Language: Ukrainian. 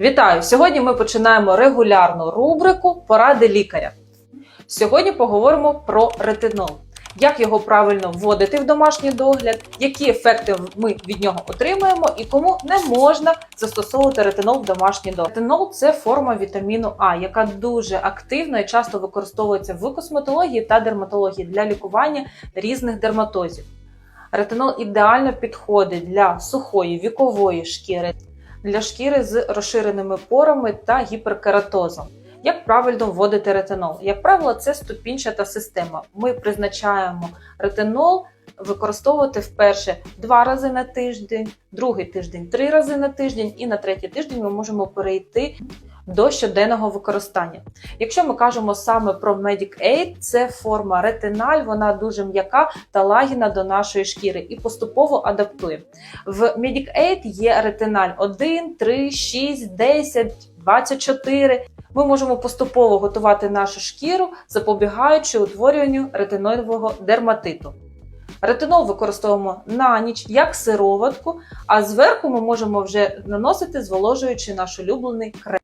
Вітаю! Сьогодні ми починаємо регулярну рубрику Поради лікаря. Сьогодні поговоримо про ретинол. Як його правильно вводити в домашній догляд, які ефекти ми від нього отримуємо, і кому не можна застосовувати ретинол в домашній догляд. Ретинол це форма вітаміну А, яка дуже активно і часто використовується в косметології та дерматології для лікування різних дерматозів. Ретинол ідеально підходить для сухої вікової шкіри, для шкіри з розширеними порами та гіперкератозом. Як правильно вводити ретинол? Як правило, це ступінчата система. Ми призначаємо ретинол використовувати вперше два рази на тиждень, другий тиждень три рази на тиждень, і на третій тиждень ми можемо перейти до щоденного використання. Якщо ми кажемо саме про Medic Aid, це форма ретиналь, вона дуже м'яка та лагідна до нашої шкіри і поступово адаптує. В Medic Aid є ретиналь 1, 3, 6, 10, 24. Ми можемо поступово готувати нашу шкіру, запобігаючи утворюванню ретиноїдового дерматиту. Ретинол використовуємо на ніч як сироватку, а зверху ми можемо вже наносити, зволожуючи наш улюблений крем.